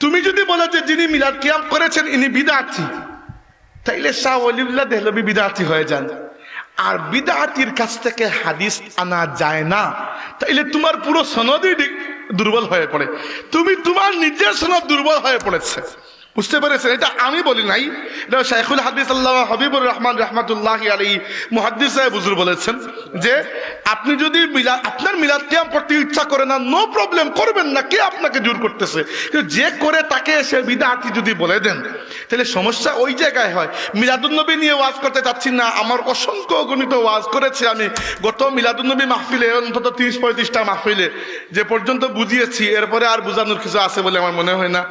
তুমি যদি বলো যে যিনি মিলাদ কিয়াম করেছেন, ইনি বিদার্থী তাইলে শাহ অলিউল্লাহ দেহলবি বিদার্থী হয়ে যান। আর বিদাতির কাছ থেকে হাদিস আনা যায় না, তাইলে তোমার পুরো সনদই দুর্বল হয়ে পড়ে। তুমি তোমার নিজের সনদ দুর্বল হয়ে পড়েছে। বুঝতে পেরেছেন? এটা আমি বলি নাই। এটা শাইখুল হাদিস আল্লাহ হাবিবুর রহমান রহমাতুল্লাহ আলী মুহাদ্দিস সাহেব হুজুর বলেছেন যে আপনি যদি মিলাদ আপনার মিলাদ কিয়াম করতে ইচ্ছা করে না নো প্রবলেম করবেন না, কে আপনাকে জোর করতেছে? যে করে তাকে সে বিদাতি যদি বলে দেন, তাহলে সমস্যা ওই জায়গায় হয়। মিলাদুন্নবী নিয়ে ওয়াজ করতে চাচ্ছি না, আমার অসংখ্য গণিত ওয়াজ করেছে আমি। গত মিলাদুন্নবী মাহফিলে, অন্তত তিরিশ পঁয়ত্রিশটা মাহফিলে, যে পর্যন্ত বুঝিয়েছি, এরপরে আর বোঝানোর কিছু আছে বলে আমার মনে হয় না।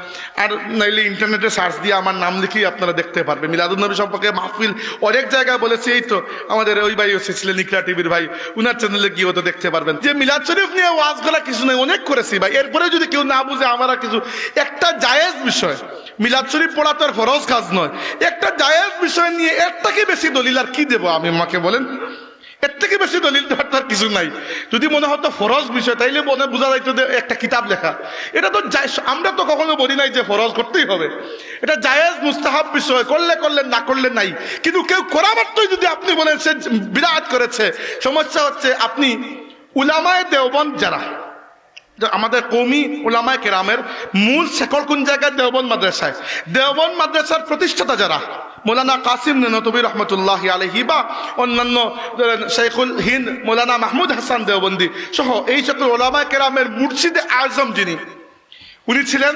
আর নাইলে ইন্টারনেটে সার্চ দিয়ে আমার নাম লিখেই আপনারা দেখতে পারবেন। মিলাদুন্নবী সম্পর্কে মাহফিল অনেক জায়গায় বলেছি, এই তো আমাদের ওই ভাই এসেছিলেন নিকরা টিভির ভাই। উনার চ্যানেলে গিয়ে তো দেখতে পারবেন। যে মিলাদ শরীফ নিয়ে ওয়াজ করা কিছু নেই, অনেক করেছি ভাই। এরপরে যদি কেউ না বুঝে, আমার কিছু একটা জায়েজ বিষয়, মিলাদ শরীফ পড়া তো আর ফরজ কাজ নয়। একটা জায়েজ বিষয় নিয়ে একটাকে বেশি দলিল আর কি দেবো আমি? মাকে বলেন। এর থেকে বেশি দলিল দেওয়ার কিছু নাই। যদি মনে হতো ফরজ বিষয়, তাইলে মনে বোঝা যাইতো যে একটা কিতাব লেখা। এটা তো আমরা তো কখনো বলি নাই যে ফরজ করতেই হবে। এটা জায়েজ, মুস্তাহাব বিষয়, করলে করলে, না করলে নাই। কিন্তু কেউ করা মাত্রই যদি আপনি বলেন সে বিরাট করেছে, সমস্যা হচ্ছে আপনি উলামায় দেওবন যারা আমাদের কৌমি ওলামায় কেরামের মূল শেকড় কোন জায়গায়? দেওবন মাদ্রাসায়। দেওবন মাদ্রাসার প্রতিষ্ঠাতা যারা? মৌলানা কাসিম নতবী রহমতুল্লাহ আলহি বা অন্যান্য শেখুল হিন্দ, মৌলানা মাহমুদ হাসান দেওবন্দি সহ এই সকল ওলামায় কেরামের মুর্শিদে আজম যিনি, উনি ছিলেন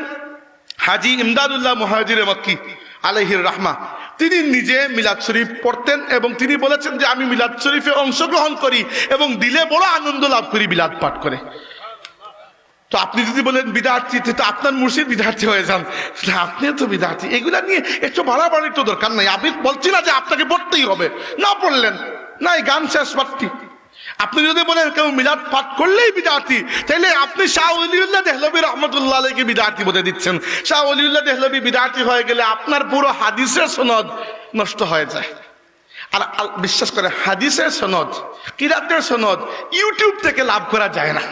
হাজি ইমদাদুল্লাহ মুহাজির মক্কি আলহির রাহমা। তিনি নিজে মিলাদ শরীফ পড়তেন এবং তিনি বলেছেন যে আমি মিলাদ শরীফে অংশগ্রহণ করি এবং দিলে বড় আনন্দ লাভ করি বিলাদ পাঠ করে। তো আপনি যদি বলেন বিদ্যার্থী তো আপনার মুর্শিদ বিদ্যার্থী হয়ে যান। আপনিও তো বিদ্যার্থী এগুলা নিয়ে একটু বাড়াবাড়ির তো দরকার নাই। আমি বলছি না যে আপনাকে পড়তেই হবে। না পড়লেন না এই গান শেষ পাঠটি আপনি যদি বলেন কেউ মিলাদ পাঠ করলেই বিদ্যার্থী তাহলে আপনি শাহ অলিউল্লাহ দেহলবী রহমতুল্লাহ আলীকে বলে দিচ্ছেন। শাহ অলিউল্লাহ দেহলবী বিদ্যার্থী হয়ে গেলে আপনার পুরো হাদিসের সনদ নষ্ট হয়ে যায়। আর বিশ্বাস করে, হাদিসের সনদ, কিরাতের সনদ, ইউটিউব থেকে লাভ করা যায় না।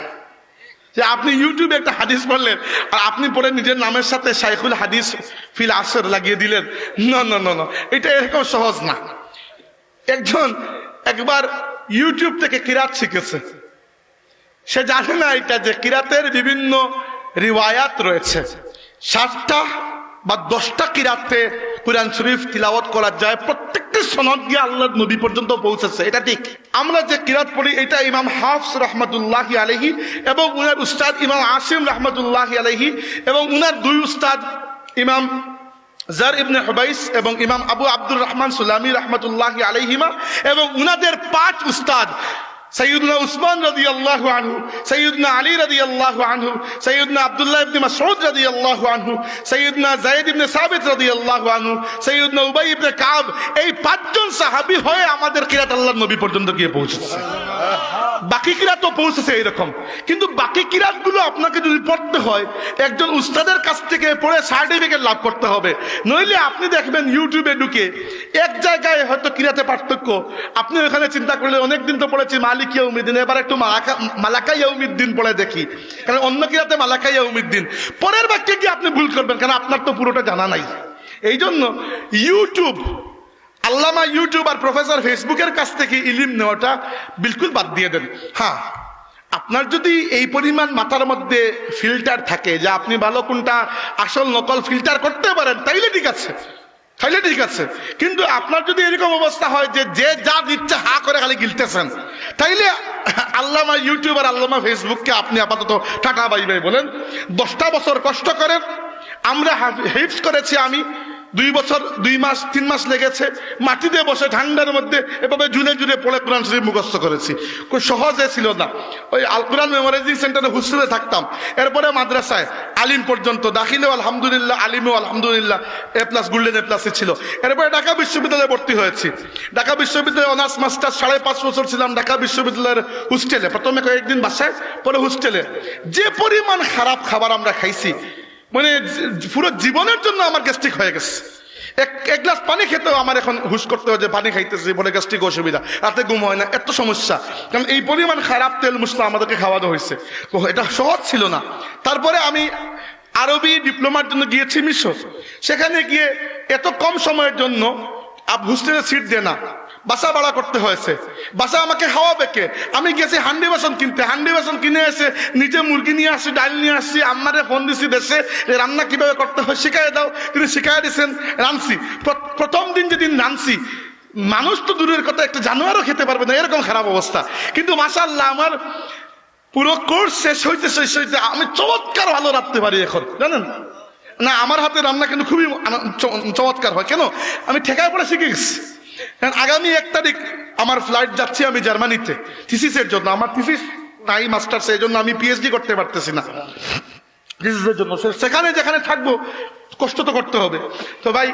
যে আপনি ইউটিউবে একটা হাদিস পড়লেন, আর আপনি পড়ে নিজের নামের সাথে শাইখুল হাদিস ফিল আসর লাগিয়ে দিলেন। না না না না, এটা এরকম সহজ না। একজন একবার ইউটিউব থেকে কিরাত শিখেছে। সে জানে না এটা যে কিরাতের বিভিন্ন রিওয়ায়াত রয়েছে। সাতটা বা দশটা কিরাতে কুরআন শরীফ তিলাওয়াত করা যায়। প্রত্যেকটি সনদ গিয়ে আল্লাহ নবী পর্যন্ত পৌঁছেছে, এটা ঠিক। আমরা যে কিরাত পড়ি, এটা ইমাম হাফস রহমতুল্লাহি আলহি এবং উনার উস্তাদ ইমাম আসিম রহমতুল্লাহি আলহি এবং উনার দুই উস্তাদ ইমাম জার ইবনে হবাইস এবং ইমাম আবু আব্দুর রহমান সুলামী রহমতুল্লাহি আলহিমা এবং উনাদের পাঁচ উস্তাদ সৈয়দনা উসমান রদি আল্লাহ আনহু, সৈয়দনা আলী রাজি আল্লাহ আনহু, সৈয়দনা আবদুল্লাহ ইবনে মাসউদ রাজি আল্লাহ আনহু, সৈয়দনা জায়েদ ইবনে সাবিত রদি আল্লাহ আনহু, সৈয়দনা উবাই ইবনে কাব, এই পাঁচজন সাহাবী হয়ে আমাদের কিরাত আল্লাহ নবী পর্যন্ত গিয়ে পৌঁছেছে। বাকি কিরাত তো পৌঁছেছে এইরকম। কিন্তু বাকি কিরাতগুলো আপনাকে যদি পড়তে হয়, একজন উস্তাদের কাছ থেকে পড়ে সার্টিফিকেট লাভ করতে হবে। নইলে আপনি দেখবেন ইউটিউবে ঢুকে এক জায়গায় হয়তো কিরাতে পার্থক্য। আপনি ওখানে চিন্তা করলে, অনেকদিন তো পড়েছি, মালিক ইয়ৌমিদ্দিন এবার একটু মালাকা মালাকা ইয়ৌমিদ্দিন পড়ে দেখি। কারণ অন্য কিরাতে মালাকা ইয়ৌমিদ্দিন পরের বাক্যে কি আপনি ভুল করবেন, কারণ আপনার তো পুরোটা জানা নাই। এই জন্য ইউটিউব আল্লামা ইউটিউব আর প্রফেসর ফেসবুকের কাছ থেকে ইলিম নেওয়াটা বিলকুল বাদ দিয়ে দেন। হ্যাঁ আপনার যদি এই পরিমাণ মাথার মধ্যে ফিল্টার থাকে যে আপনি ভালো কোনটা আসল নকল ফিল্টার করতে পারেন, তাইলে ঠিক আছে। তাইলে ঠিক আছে। কিন্তু আপনার যদি এরকম অবস্থা হয় যে যে যা দিচ্ছে হা করে খালি গিলতেছেন, তাইলে আল্লামা ইউটিউব আর আল্লামা ফেসবুককে আপনি আপাতত টাকা বাই বাই বলেন। দশটা বছর কষ্ট করেন। আমরা হেল্পস করেছি আমি। দুই বছর, দুই মাস, তিন মাস লেগেছে। মাটিতে বসে ঠান্ডার মধ্যে এভাবে জুড়ে জুড়ে পড়ে কোরআন শরীফ মুখস্থ করেছি। খুব সহজে ছিল না। ওই আল কোরআন মেমোরাইজিং সেন্টারে হোস্টেলে থাকতাম। এরপরে মাদ্রাসায় আলিম পর্যন্ত দাখিলেও আলহামদুলিল্লাহ, আলিমেও আলহামদুলিল্লাহ, এ প্লাস গোল্ডেন এ প্লাসে ছিল। এরপরে ঢাকা বিশ্ববিদ্যালয়ে ভর্তি হয়েছি। ঢাকা বিশ্ববিদ্যালয়ে অনার্স মাস্টার সাড়ে পাঁচ বছর ছিলাম ঢাকা বিশ্ববিদ্যালয়ের হোস্টেলে। প্রথমে কয়েকদিন বাসায়, পরে হোস্টেলে। যে পরিমাণ খারাপ খাবার আমরা খাইছি মানে পুরো জীবনের জন্য আমার গ্যাস্ট্রিক হয়ে গেছে। এক এক গ্লাস পানি খেতেও আমার এখন হুশ করতে হয় যে পানি খাইতেছি, বলে গ্যাস্ট্রিক অসুবিধা। রাতে ঘুম হয় না, এত সমস্যা। কারণ এই পরিমাণ খারাপ তেল মশলা আমাদেরকে খাওয়ানো হয়েছে। এটা সহজ ছিল না। তারপরে আমি আরবি ডিপ্লোমার জন্য গিয়েছি মিশর। সেখানে গিয়ে এত কম সময়ের জন্য আপ হোস্টেলে সিট দেয় না। বাসা ভাড়া করতে হয়েছে। বাসা আমাকে খাওয়াবে কে? আমি গেছি হান্ডি বাসন কিনতে। হান্ডি বাসন কিনে এসে নিজে মুরগি নিয়ে আসছি ডাল নিয়ে আসছি আম্মারে ফোন দিছি, দেশে রান্না কীভাবে করতে হয় শিখাই দাও। তিনি শিখাই দিয়েছেন রানছি প্রথম দিন যেদিন রানছি মানুষ তো দূরের কথা, একটা জানোয়ারও খেতে পারবে না, এরকম খারাপ অবস্থা। কিন্তু মাসাল্লাহ আমার পুরো কোর্স শেষ হইতে শেষ হইতে আমি চমৎকার ভালো রাখতে পারি এখন, জানেন? না, আমার হাতে রান্না কিন্তু খুবই চমৎকার হয়। কেন? আমি ঠেকায় পড়ে শিখে গেছি। কারণ আগামী এক তারিখ আমার ফ্লাইট যাচ্ছি আমি জার্মানিতে থিসিসের জন্য। আমার থিসিস নাই মাস্টার সেই জন্য আমি পিএইচডি করতে পারতেছি না। থিসিসের জন্য। সেখানে যেখানে থাকব, কষ্ট তো করতে হবে। তো ভাই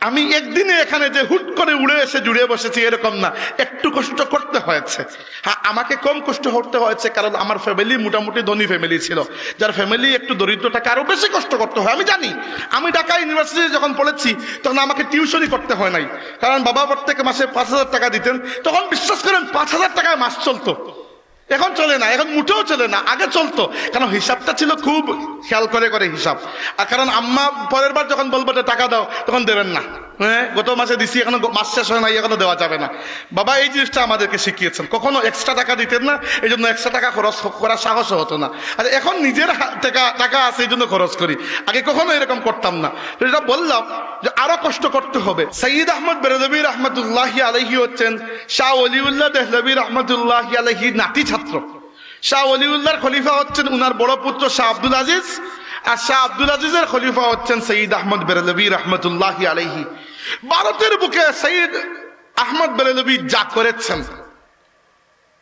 আমি একদিনে এখানে যে হুট করে উড়ে এসে জুড়ে বসেছি, এরকম না। একটু কষ্ট করতে হয়েছে। হ্যাঁ আমাকে কম কষ্ট করতে হয়েছে কারণ আমার ফ্যামিলি মোটামুটি ধনী ফ্যামিলি ছিল। যার ফ্যামিলি একটু দরিদ্র টাকা আরও বেশি কষ্ট করতে হয়, আমি জানি। আমি ঢাকা ইউনিভার্সিটি যখন পড়েছি, তখন আমাকে টিউশনই করতে হয় নাই। কারণ বাবা প্রত্যেক মাসে পাঁচ হাজার টাকা দিতেন, তখন বিশ্বাস করেন পাঁচ হাজার টাকায় মাস চলতো। এখন চলে না, এখন মুঠেও চলে না, আগে চলতো। কারণ হিসাবটা ছিল খুব খেয়াল করে করে হিসাব। আর কারণ আম্মা পরের বার যখন বলব যে টাকা দাও, তখন দেবেন না। হ্যাঁ গত মাসে দিছি, এখনও মাস শেষ হয় নাই, এখনও দেওয়া যাবে না। বাবা এই জিনিসটা আমাদেরকে শিখিয়েছেন। কখনো এক্সট্রা টাকা দিতেন না, এই জন্য এক্সট্রা টাকা খরচ করার সাহসও হতো না। আর এখন নিজের টাকা টাকা আছে, এই জন্য খরচ করি। আগে কখনো এরকম করতাম না। তো এটা বললাম, যে আরও কষ্ট করতে হবে। সঈদ আহমদ বেরদবী রহমতুল্লাহ আলহি হচ্ছেন, শাহ অলিউল্লাহ দেহলবী রহমতুল্লাহ আলহি নাতি ছাত্র। শাহ অলিউল্লাহর খলিফা হচ্ছেন উনার বড় পুত্র শাহ আব্দুল আজিজ, আর শাহ আব্দুল আজিজের খলিফা হচ্ছেন সঈদ আহমদ বেরলবী রহমতুল্লাহ আলহি ভারতের বুকে সঈদ আহমদ বেরলবী যা করেছেন,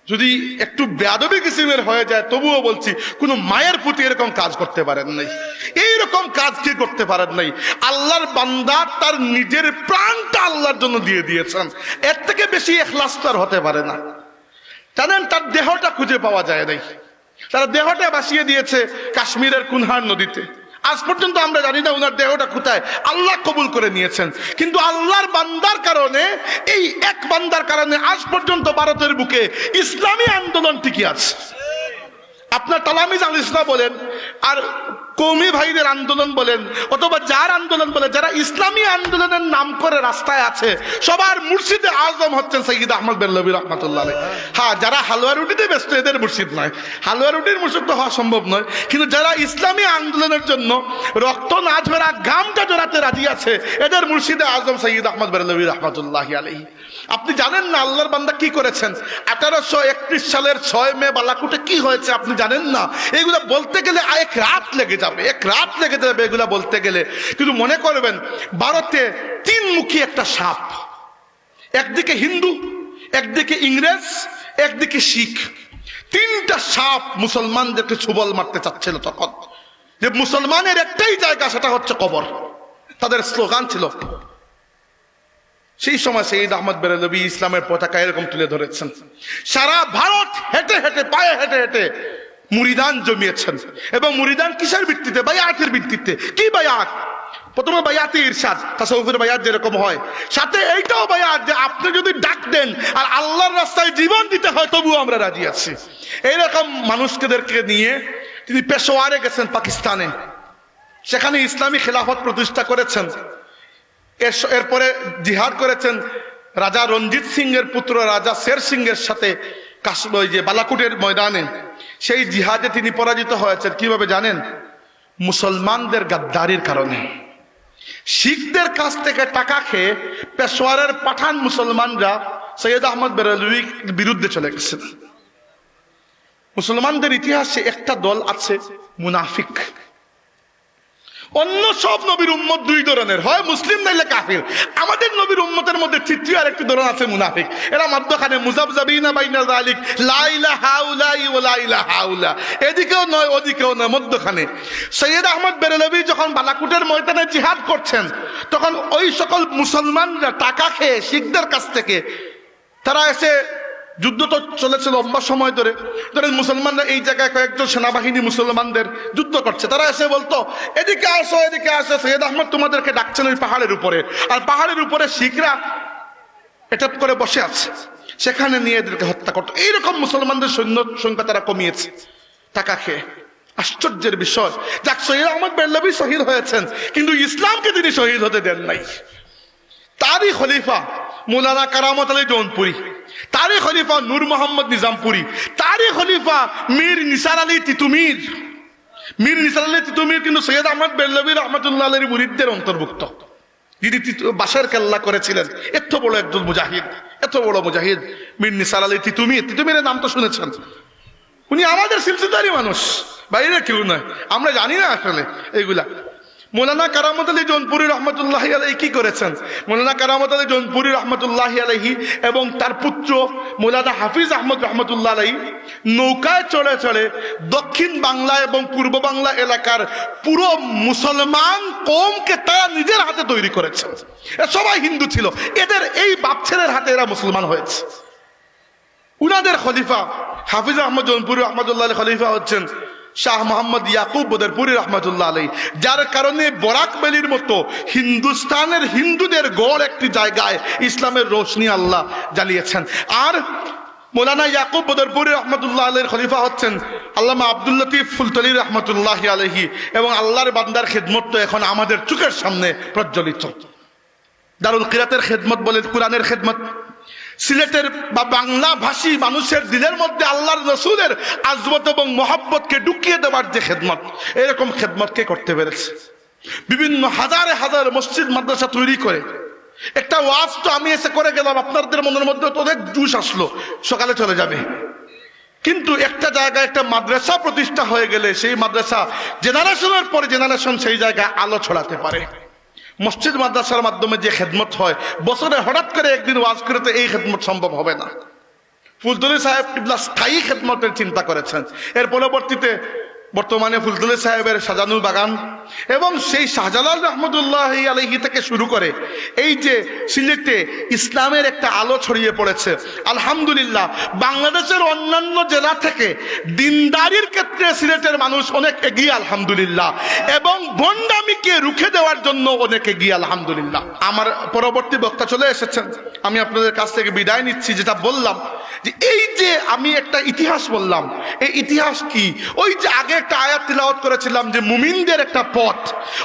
যদি একটু বেয়াদবি কিসিমের হয়ে যায়, তবুও বলছি, কোন মায়ের প্রতি এরকম কাজ করতে পারেন নাই। এইরকম কাজ কি করতে পারেন নাই? আল্লাহর বান্দা তার নিজের প্রাণটা আল্লাহর জন্য দিয়ে দিয়েছেন। এর থেকে বেশি এখলাস হতে পারে না। জানেন তার দেহটা খুঁজে পাওয়া যায় নাই। তারা দেহটা বাসিয়ে দিয়েছে কাশ্মীরের কুনহার নদীতে। আজ পর্যন্ত আমরা জানি না ওনার দেহটা কোথায়। আল্লাহ কবুল করে নিয়েছেন। কিন্তু আল্লাহর বান্দার কারণে, এই এক বান্দার কারণে আজ পর্যন্ত ভারতের বুকে ইসলামী আন্দোলন টিকে আছে। আপনার তালামিজ আল ইসলাম বলেন, আর কৌমি ভাইদের আন্দোলন বলেন, অথবা যার আন্দোলন বলে যারা ইসলামী আন্দোলনের নাম করে রাস্তায় আছে, সবার মুর্শিদে আজম হচ্ছেন সঈদ আহমদ বেল্লবী রহমতুল্লাহ। হ্যাঁ যারা হালুয়া রুটিতে ব্যস্ত, এদের মুর্শিদ নয় হালুয়া রুটির মুর্শিদ তো হওয়া সম্ভব নয়, কিন্তু যারা ইসলামী আন্দোলনের জন্য রক্ত না ঝরা গামটা জড়াতে রাজি আছে, এদের মুর্শিদে আজম সঈদ আহমদ বেল্লবী রহমতুল্লাহ আলহী আপনি জানেন না আল্লাহর বান্দা কি করেছেন? আঠারোশো একত্রিশ সালের ছয় মে বালাকুটে কি হয়েছে আপনি জানেন না? এগুলো বলতে গেলে এক রাত লেগে যাবে, এক রাত লেগে যাবে এগুলা বলতে গেলে। কিন্তু মনে করবেন, ভারতে তিন মুখী একটা সাপ। একদিকে হিন্দু, একদিকে ইংরেজ, একদিকে শিখ। তিনটা সাপ মুসলমানদেরকে ছুবল মারতে চাচ্ছিল তখন। যে মুসলমানের একটাই জায়গা, সেটা হচ্ছে কবর। তাদের স্লোগান ছিল সেই সময় সঈদ আহমদ বেরলবী ইসলামের পতাকা এরকম তুলে ধরেছেন। সারা ভারত হেঁটে হেঁটে, পায়ে হেঁটে হেঁটে মুরিদান জমিয়েছেন। এবং মুরিদান কিসের ভিত্তিতে? বায়াতের ভিত্তিতে। কি বায়াত? প্রথমে বায়াতে ইরশাদ তাসাউফের বায়াত যেরকম হয়। সাথে এইটাও বায়াত যে আপনি যদি ডাক দেন আর আল্লাহর রাস্তায় জীবন দিতে হয়, তবুও আমরা রাজি আছি। এইরকম মানুষকেদেরকে নিয়ে তিনি পেশোয়ারে গেছেন পাকিস্তানে। সেখানে ইসলামী খেলাফত প্রতিষ্ঠা করেছেন। এরপরে জিহাদ করেছেন রাজা রঞ্জিত সিং এর পুত্র রাজা শের সিং এর সাথে যে বালাকুটের ময়দানে। সেই জিহাদে তিনি পরাজিত হয়েছেন। কীভাবে জানেন? মুসলমানদের গাদ্দারির কারণে। শিখদের কাছ থেকে টাকা খেয়ে পেশোয়ারের পাঠান মুসলমানরা সৈয়দ আহমদ বেরলভির বিরুদ্ধে চলে গেছেন। মুসলমানদের ইতিহাসে একটা দল আছে মুনাফিক। অন্য সব নবীর উম্মত দুই ধরনের। হয় মুসলিম নাইলে কাফির। আমাদের নবীর উম্মতের মধ্যে তৃতীয় আরেকটি ধরন আছে মুনাফিক। এরা মধ্যখানে মুজাবজাবিনা বাইনা যালিক, লা ইলাহা ইল্লাই ওয়া লা ইলাহা হাউলা এদিকেও নয়, ওদিকেও নয়, মধ্যখানে। সৈয়দ আহমদ বেরেলভি যখন বালাকুটের ময়দানে জিহাদ করছেন, তখন ওই সকল মুসলমানরা টাকা খেয়ে শিখদের কাছ থেকে, তারা এসে যুদ্ধ তো চলেছে লম্বা সময় ধরে। ধরেন মুসলমানরা এই জায়গায় কয়েকজন সেনাবাহিনী মুসলমানদের যুদ্ধ করছে। তারা এসে বলতো, এদিকে আসো এদিকে আসো। সৈয়দ আহমদ তোমাদেরকে ডাকছেন ওই পাহাড়ের উপরে। আর পাহাড়ের উপরে শিখরা এটা করে বসে আছে। সেখানে নিয়ে এদেরকে হত্যা করতো। এইরকম মুসলমানদের সৈন্য সংখ্যা তারা কমিয়েছে। টাকা খেয়ে। আশ্চর্যের বিষয়। যাক, সৈয়দ আহমদ বেল্লবী শহীদ হয়েছেন, কিন্তু ইসলামকে তিনি শহীদ হতে দেন নাই। তারই খলিফা মৌলানা কারামত আলী জৌনপুরি। তারই খলিফা নূর মোহাম্মদ নিজামপুরি তারই খলিফা মীর নিসার আলী তিতুমির। মীর নিসার আলী তিতুমির কিন্তু সৈয়দ আহমদ বেল্লবী রহমতুল্লাহ আলীর মুরিদদের অন্তর্ভুক্ত। যিনি বাসার কেল্লা করেছিলেন, এত বড় একজন মুজাহিদ, এত বড় মুজাহিদ, মীর নিসার আলী তিতুমির। তিতুমিরের নাম তো শুনেছেন। উনি আমাদের সিলসিদারি মানুষ, বাইরে কেউ নয়। আমরা জানি না আসলে এইগুলা মৌলানা কারামত আলী জৌনপুরি রহমতুল্লাহ আলহী কি করেছেন? মৌলানা কারামত আলী জৌনপুরি রহমতুল্লাহ আলহী এবং তার পুত্র মৌলানা হাফিজ আহমদ রহমতুল্লাহ আলহী নৌকায় চড়ে চড়ে দক্ষিণ বাংলা এবং পূর্ব বাংলা এলাকার পুরো মুসলমান কমকে তারা নিজের হাতে তৈরি করেছেন সবাই হিন্দু ছিল। এদের এই বাপ ছেলের হাতে এরা মুসলমান হয়েছে। উনাদের খলিফা হাফিজ আহমদ জৌনপুরি রহমতুল্লাহ আলী খলিফা হচ্ছেন শাহ মোহাম্মদ ইয়াকুব বদরপুরি রহমতুল্লাহ আলী যার কারণে বরাক বেলির মতো হিন্দুস্তানের হিন্দুদের গড় একটি জায়গায় ইসলামের রোশনি আল্লাহ জ্বালিয়েছেন। আর মৌলানা ইয়াকুব বদরপুরি রহমতুল্লাহ আলীর খলিফা হচ্ছেন আল্লামা আব্দুল লতিফ ফুলতলি রহমতুল্লাহ আলহি এবং আল্লাহর বান্দার খেদমত তো এখন আমাদের চোখের সামনে প্রজ্বলিত। দারুল কিরাতের খেদমত বলে কোরআনের খেদমত। সিলেটের বা বাংলা ভাষী মানুষের দিলের মধ্যে আল্লাহর রসুলের আজমত এবং মহাব্বতকে ঢুকিয়ে দেওয়ার যে খেদমত, এরকম খেদমতকে করতে পেরেছে? বিভিন্ন হাজারে হাজার মসজিদ, মাদ্রাসা তৈরি করে। একটা ওয়াজ তো আমি এসে করে গেলাম, আপনাদের মনের মধ্যে তো অনেক জুস আসলো, সকালে চলে যাবে। কিন্তু একটা জায়গায় একটা মাদ্রাসা প্রতিষ্ঠা হয়ে গেলে সেই মাদ্রাসা জেনারেশনের পরে জেনারেশন সেই জায়গায় আলো ছড়াতে পারে। মসজিদ মাদ্রাসার মাধ্যমে যে খেদমত হয়, বছরে হঠাৎ করে একদিন ওয়াজ করে তো এই খেদমত সম্ভব হবে না। ফুলতলি সাহেব স্থায়ী খেদমতের চিন্তা করেছেন। এর পরবর্তীতে বর্তমানে ফুলতলি সাহেবের সাজানুর বাগান এবং সেই শাহজালাল রহমতুল্লাহ আলহি থেকে শুরু করে এই যে সিলেটে ইসলামের একটা আলো ছড়িয়ে পড়েছে, আলহামদুলিল্লাহ, বাংলাদেশের অন্যান্য জেলা থেকে দিনদারির ক্ষেত্রে সিলেটের মানুষ অনেক এগিয়ে, আলহামদুলিল্লাহ, এবং ভণ্ডামিকে রুখে দেওয়ার জন্য অনেক এগিয়ে, আলহামদুলিল্লাহ। আমার পরবর্তী বক্তা চলে এসেছেন, আমি আপনাদের কাছ থেকে বিদায় নিচ্ছি, যেটা বললাম যে এই যে আমি একটা ইতিহাস বললাম, এই ইতিহাস কি? ওই যে আগে একটা আয়াত তিলাওয়াত করেছিলাম যে মুমিনদের একটা পথ।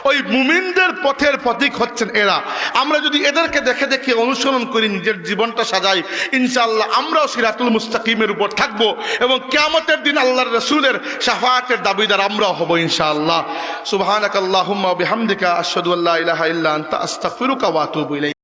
ওই মুমিনদের পথের প্রতীক হচ্ছেন এরা। আমরা যদি এদেরকে দেখে দেখে, অনুসরণ করি, নিজের জীবনটা সাজাই, ইনশাআল্লাহ আমরাও সিরাতুল মুস্তাকিমের উপর থাকব এবং কেয়ামতের দিন আল্লাহর রসুলের শাফায়াতের দাবিদার আমরাও হব, ইনশাআল্লাহ। সুবহানাকাল্লাহুম্মা বিহামদিকা, আশহাদু আল্লা ইলাহা ইল্লা আনতা, আস্তাগফিরুকা ওয়া আতুবু ইলাইক।